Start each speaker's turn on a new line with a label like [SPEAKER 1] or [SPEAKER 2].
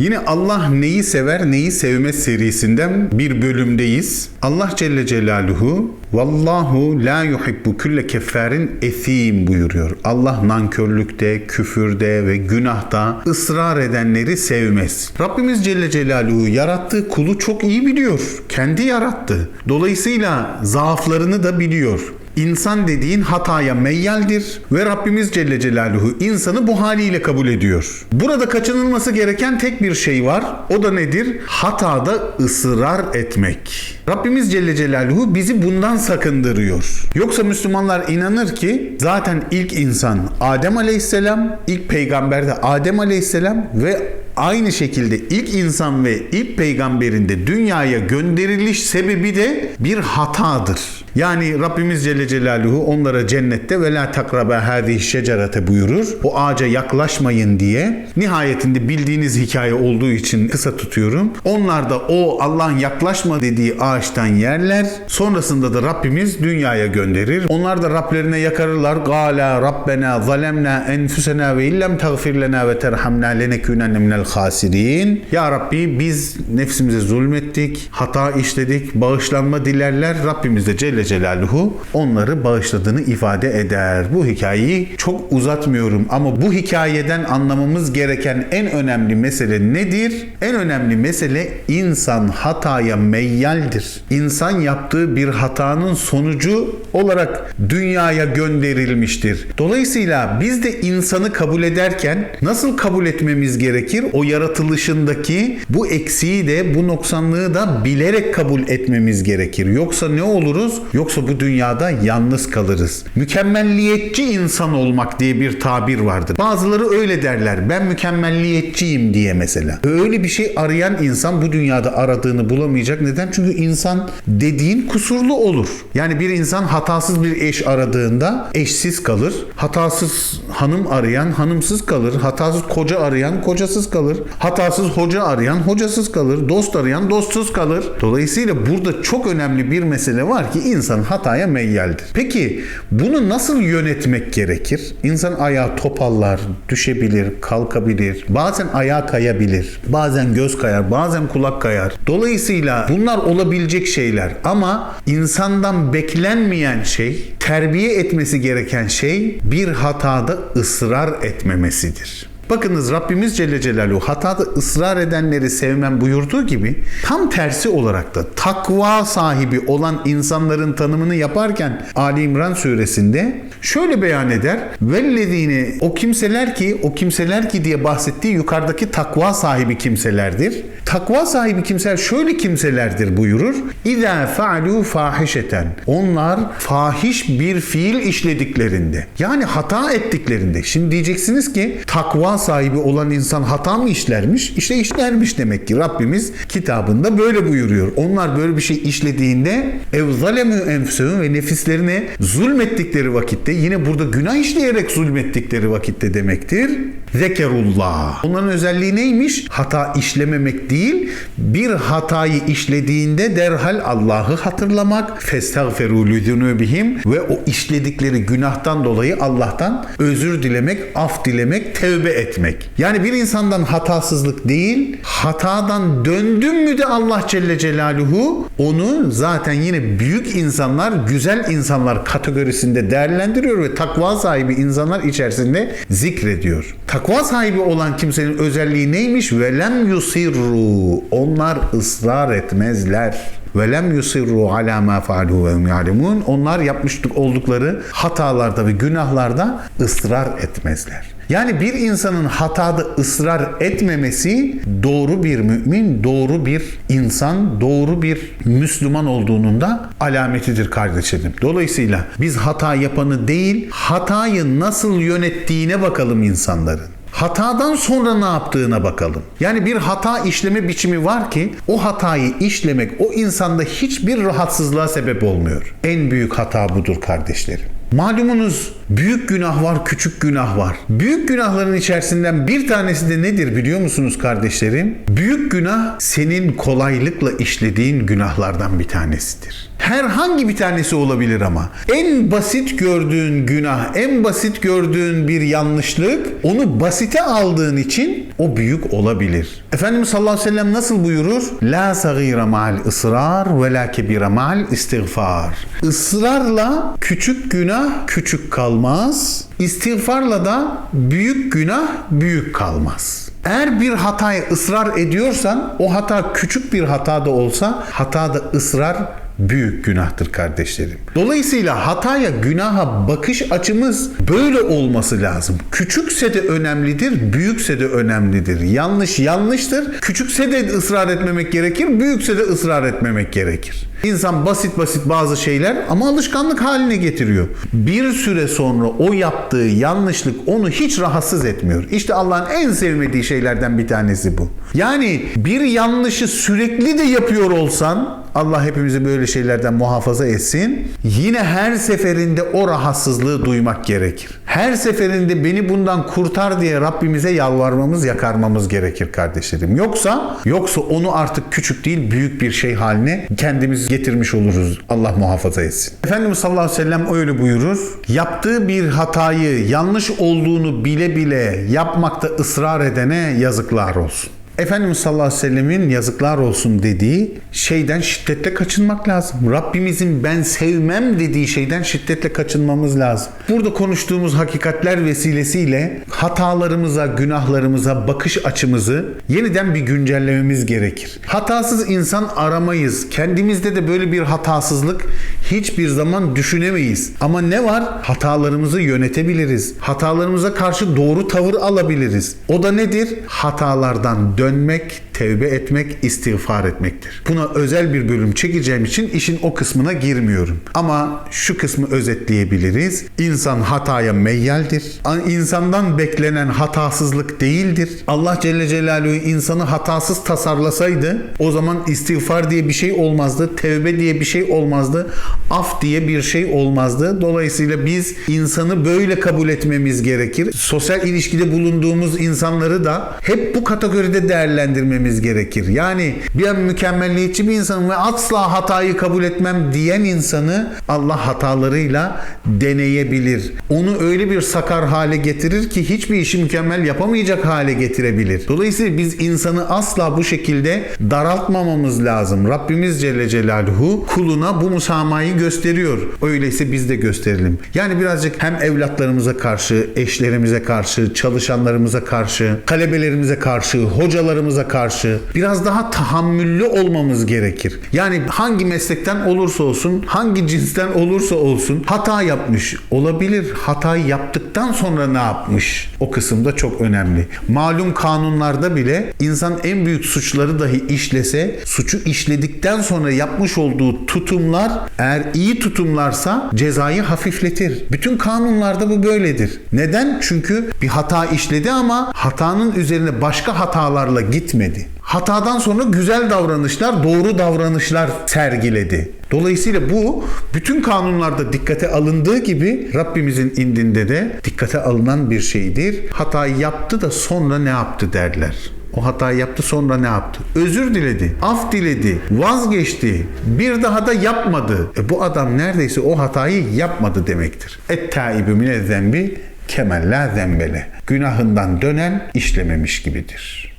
[SPEAKER 1] Yine Allah neyi sever neyi sevmez serisinden bir bölümdeyiz. Allah Celle Celaluhu Vallahu la yuhibbu külle keffarin esim buyuruyor. Allah nankörlükte, küfürde ve günahta ısrar edenleri sevmez. Rabbimiz Celle Celaluhu yarattığı kulu çok iyi biliyor. Kendi yarattı. Dolayısıyla zaaflarını da biliyor. İnsan dediğin hataya meyyaldir ve Rabbimiz Celle Celaluhu insanı bu haliyle kabul ediyor. Burada kaçınılması gereken tek bir şey var. O da nedir? Hatada ısrar etmek. Rabbimiz Celle Celaluhu bizi bundan sakındırıyor. Yoksa Müslümanlar inanır ki zaten ilk insan Adem Aleyhisselam, ilk peygamber de Adem Aleyhisselam ve Aynı şekilde ilk insan ve ilk peygamberin de dünyaya gönderiliş sebebi de bir hatadır. Yani Rabbimiz Celle Celaluhu onlara cennette ve la takrabe hadihi şecerete buyurur. O ağaca yaklaşmayın diye. Nihayetinde bildiğiniz hikaye olduğu için kısa tutuyorum. Onlar da o Allah'ın yaklaşma dediği ağaçtan yerler. Sonrasında da Rabbimiz dünyaya gönderir. Onlar da Rablerine yakarırlar. Gala Rabbena zalemna enfusena ve illem tagfir lena ve terhamna lenekûnenne minel hasirin. Ya Rabbi biz nefsimize zulmettik, hata işledik, bağışlanma dilerler. Rabbimiz de Celle Celaluhu onları bağışladığını ifade eder. Bu hikayeyi çok uzatmıyorum ama bu hikayeden anlamamız gereken en önemli mesele nedir? En önemli mesele insan hataya meyyaldir. İnsan yaptığı bir hatanın sonucu olarak dünyaya gönderilmiştir. Dolayısıyla biz de insanı kabul ederken nasıl kabul etmemiz gerekir? O yaratılışındaki bu eksiği de bu noksanlığı da bilerek kabul etmemiz gerekir. Yoksa ne oluruz? Yoksa bu dünyada yalnız kalırız. Mükemmelliyetçi insan olmak diye bir tabir vardır. Bazıları öyle derler. Ben mükemmelliyetçiyim diye mesela. Öyle bir şey arayan insan bu dünyada aradığını bulamayacak. Neden? Çünkü insan dediğin kusurlu olur. Yani bir insan hatasız bir eş aradığında eşsiz kalır. Hatasız hanım arayan hanımsız kalır. Hatasız koca arayan kocasız kalır. Hatasız hoca arayan hocasız kalır. Dost arayan dostsuz kalır. Dolayısıyla burada çok önemli bir mesele var ki insan hataya meyyaldir. Peki bunu nasıl yönetmek gerekir? İnsan ayağı topallar, düşebilir, kalkabilir. Bazen ayağı kayabilir. Bazen göz kayar, bazen kulak kayar. Dolayısıyla bunlar olabilecek şeyler ama insandan beklenmeyen şey, terbiye etmesi gereken şey bir hatada ısrar etmemesidir. Bakınız Rabbimiz Celle Celaluhu hatada ısrar edenleri sevmem buyurduğu gibi tam tersi olarak da takva sahibi olan insanların tanımını yaparken Ali İmran suresinde şöyle beyan eder. Vellezine o kimseler ki o kimseler ki diye bahsettiği yukarıdaki takva sahibi kimselerdir. Takva sahibi kimseler şöyle kimselerdir buyurur. İza fa'lu fahişeten. Onlar fahiş bir fiil işlediklerinde. Yani hata ettiklerinde. Şimdi diyeceksiniz ki takva sahibi olan insan hata mı işlermiş? İşte işlermiş demek ki Rabbimiz kitabında böyle buyuruyor. Onlar böyle bir şey işlediğinde ev zalemü enfsehum ve nefislerine zulmettikleri vakitte yine burada günah işleyerek zulmettikleri vakitte demektir. Zekerullah. Onların özelliği neymiş? Hata işlememek değil, bir hatayı işlediğinde derhal Allah'ı hatırlamak, festagferu lidunubihim ve o işledikleri günahtan dolayı Allah'tan özür dilemek, af dilemek, tevbe etmek. Yani bir insandan hatasızlık değil, hatadan döndün mü de Allah Celle Celaluhu onu zaten yine büyük insanlar, güzel insanlar kategorisinde değerlendiriyor ve takva sahibi insanlar içerisinde zikrediyor. Takva sahibi olan kimsenin özelliği neymiş? Velem yusirru. Onlar ısrar etmezler. Ve lem yusirru ala ma faalu ve ya'lemun. Onlar yapmış oldukları hatalarda ve günahlarda ısrar etmezler. Yani bir insanın hatada ısrar etmemesi doğru bir mümin, doğru bir insan, doğru bir Müslüman olduğunun da alametidir kardeşlerim. Dolayısıyla biz hata yapanı değil, hatayı nasıl yönettiğine bakalım insanların. Hatadan sonra ne yaptığına bakalım. Yani bir hata işleme biçimi var ki o hatayı işlemek o insanda hiçbir rahatsızlığa sebep olmuyor. En büyük hata budur kardeşlerim. Malumunuz büyük günah var, küçük günah var. Büyük günahların içerisinden bir tanesi de nedir biliyor musunuz kardeşlerim? Büyük günah senin kolaylıkla işlediğin günahlardan bir tanesidir. Herhangi bir tanesi olabilir ama. En basit gördüğün günah, en basit gördüğün bir yanlışlık onu basite aldığın için o büyük olabilir. Efendimiz sallallahu aleyhi ve sellem nasıl buyurur? La sagire ma'al ısrar ve la kebire ma'al istiğfar. Israrla küçük günah küçük kalmaz. İstiğfarla da büyük günah büyük kalmaz. Eğer bir hataya ısrar ediyorsan o hata küçük bir hata da olsa hatada ısrar büyük günahtır kardeşlerim. Dolayısıyla hataya, günaha bakış açımız böyle olması lazım. Küçükse de önemlidir, büyükse de önemlidir. Yanlış yanlıştır. Küçükse de ısrar etmemek gerekir, büyükse de ısrar etmemek gerekir. İnsan basit basit bazı şeyler ama alışkanlık haline getiriyor. Bir süre sonra o yaptığı yanlışlık onu hiç rahatsız etmiyor. İşte Allah'ın en sevmediği şeylerden bir tanesi bu. Yani bir yanlışı sürekli de yapıyor olsan Allah hepimizi böyle şeylerden muhafaza etsin. Yine her seferinde o rahatsızlığı duymak gerekir. Her seferinde beni bundan kurtar diye Rabbimize yalvarmamız, yakarmamız gerekir kardeşlerim. Yoksa yoksa onu artık küçük değil büyük bir şey haline kendimiz getirmiş oluruz. Allah muhafaza etsin. Efendimiz sallallahu aleyhi ve sellem öyle buyurur. Yaptığı bir hatayı yanlış olduğunu bile bile yapmakta ısrar edene yazıklar olsun. Efendimiz sallallahu aleyhi ve sellemin yazıklar olsun dediği şeyden şiddetle kaçınmak lazım. Rabbimizin ben sevmem dediği şeyden şiddetle kaçınmamız lazım. Burada konuştuğumuz hakikatler vesilesiyle hatalarımıza, günahlarımıza bakış açımızı yeniden bir güncellememiz gerekir. Hatasız insan aramayız. Kendimizde de böyle bir hatasızlık hiçbir zaman düşünemeyiz. Ama ne var? Hatalarımızı yönetebiliriz. Hatalarımıza karşı doğru tavır alabiliriz. O da nedir? Hatalardan dönmek, tevbe etmek, istiğfar etmektir. Buna özel bir bölüm çekeceğim için işin o kısmına girmiyorum. Ama şu kısmı özetleyebiliriz. İnsan hataya meyyaldir. İnsandan beklenen hatasızlık değildir. Allah Celle Celaluhu insanı hatasız tasarlasaydı o zaman istiğfar diye bir şey olmazdı. Tevbe diye bir şey olmazdı. Af diye bir şey olmazdı. Dolayısıyla biz insanı böyle kabul etmemiz gerekir. Sosyal ilişkide bulunduğumuz insanları da hep bu kategoride değerlendirmemiz gerekir. Yani bir mükemmelliyetçi bir insanım ve asla hatayı kabul etmem diyen insanı Allah hatalarıyla deneyebilir. Onu öyle bir sakar hale getirir ki hiçbir işi mükemmel yapamayacak hale getirebilir. Dolayısıyla biz insanı asla bu şekilde daraltmamamız lazım. Rabbimiz Celle Celaluhu kuluna bu müsamahayı gösteriyor. Öyleyse biz de gösterelim. Yani birazcık hem evlatlarımıza karşı, eşlerimize karşı, çalışanlarımıza karşı, talebelerimize karşı, hocalarımıza karşı biraz daha tahammüllü olmamız gerekir. Yani hangi meslekten olursa olsun, hangi cinsten olursa olsun hata yapmış olabilir. Hatayı yaptıktan sonra ne yapmış? O kısımda çok önemli. Malum kanunlarda bile insan en büyük suçları dahi işlese suçu işledikten sonra yapmış olduğu tutumlar eğer iyi tutumlarsa cezayı hafifletir. Bütün kanunlarda bu böyledir. Neden? Çünkü bir hata işledi ama hatanın üzerine başka hatalarla gitmedi. Hatadan sonra güzel davranışlar, doğru davranışlar sergiledi. Dolayısıyla bu bütün kanunlarda dikkate alındığı gibi Rabbimizin indinde de dikkate alınan bir şeydir. Hatayı yaptı da sonra ne yaptı derler. O hatayı yaptı sonra ne yaptı? Özür diledi, af diledi, vazgeçti, bir daha da yapmadı. E bu adam neredeyse o hatayı yapmadı demektir. Et-taibü mine zembi kemella zembele. Günahından dönen işlememiş gibidir.